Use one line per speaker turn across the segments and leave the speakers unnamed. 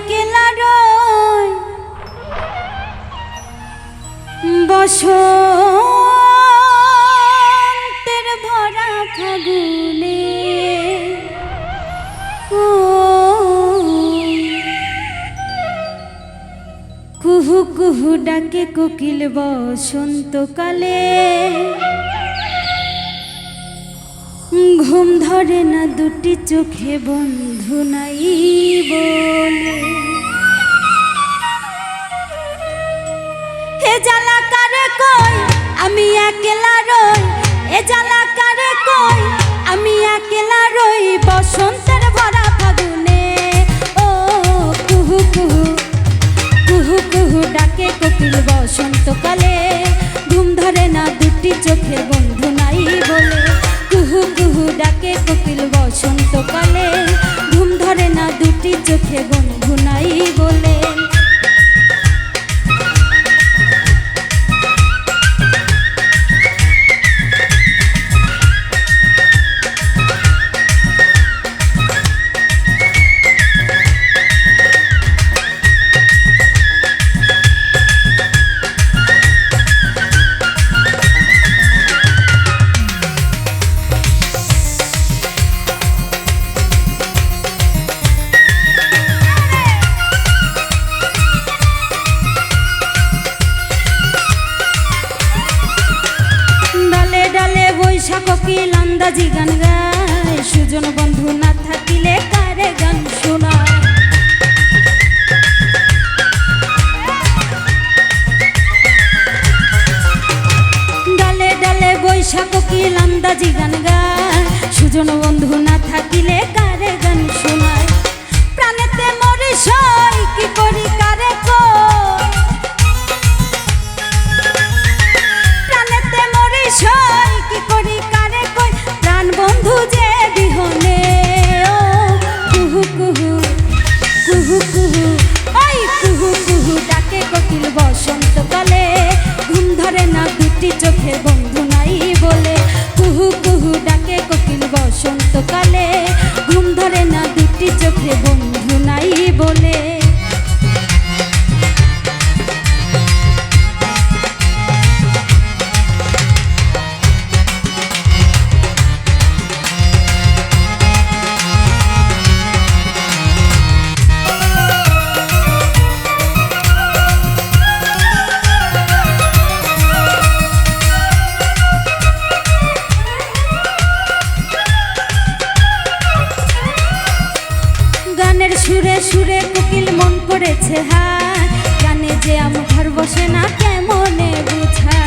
একলা রয়। বসন্তের ভরা ফাগুনে, ও, কুহু কুহু ডাকে কোকিল বসন্তকালে। ঘুম ধরে না দুটি চোখে বন্ধু নাই বলে। হে জ্বালা কারে কই আমি একলা এ জ্বালা কারে কই আমি একলা রই। বসন্তের ভরা ফাগুনে। ও, কুহু কুহু। কুহু কুহু ডাকে কোকিল বসন্তকালে। ঘুম ধরে না দুটি চোখের বন্ধু নাই বলে। কুহু কুহু ডাকে কোকিল বসন্তকালে। ঘুম ধরে না দুটি চোখে বন্ধু নাই বলে। কোকিল গান গায়, সুজন বন্ধু না থাকিলে কারে গান শোনা ডালে ডালে বৈশাখ কি লান্দাজি গান গায়, সুজন বন্ধু না কুহু কুহু ওই কুহু কুহু ডাকে কোকিল বসন্তকালে। ঘুম ধরে না দুটি চোখে বন্ধু নাই বলে। কুহু কুহু ডাকে কোকিল বসন্তকালে। ঘুম ধরে না সুরে কোকিল মন করেছে হার। গানে যে আমার ঘর বসে না, কেমনে বুঝা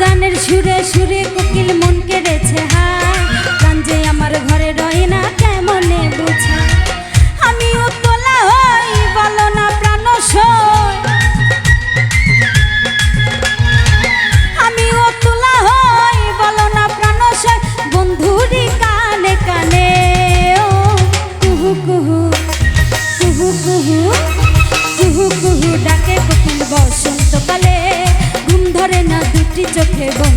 গানের সুরে সুরে কোকিল মন কেড়েছে দুটি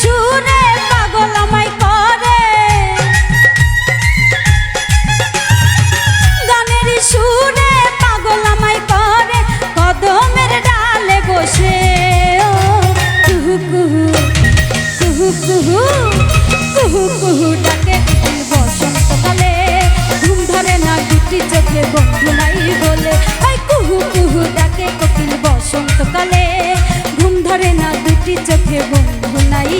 সুরে পাগল আমায় করে। গানের সুরে পাগল বসে। কুহু কুহু কুহু কুহু কুহু কুহু না দুটি চোখে, বন্ধু নাই বলে। কুহু কুহু ডাকে কোকিল বসন্তকালে ঘুম ধরে না দুটি চোখে, বন্ধু নাই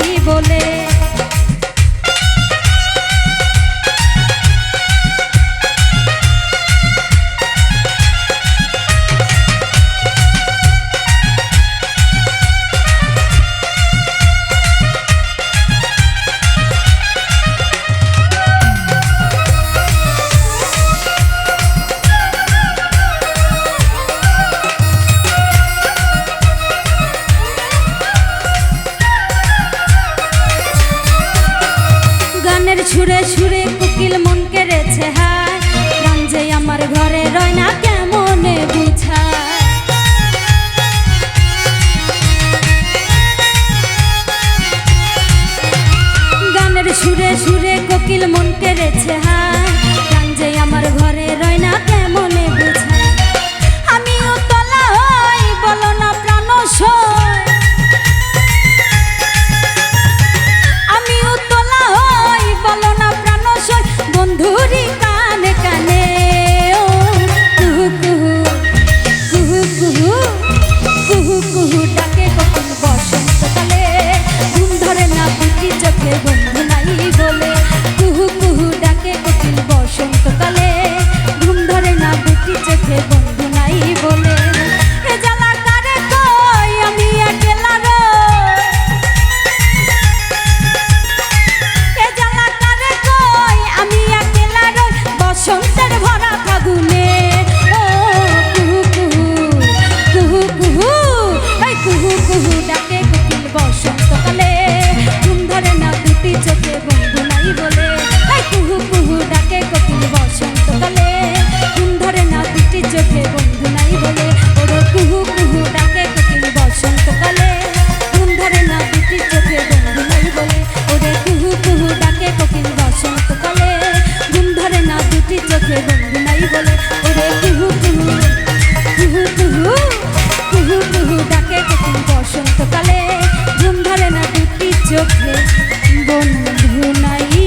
সুরে সুরে কুকিল মন কেড়েছে হায়। গান যে আমার ঘরে রয় না কেমনে বুঝা গানের সুরে সুরে কোকিল মন কেড়েছে হায়। বুকি চোখে চোখে বন্ধু নাই।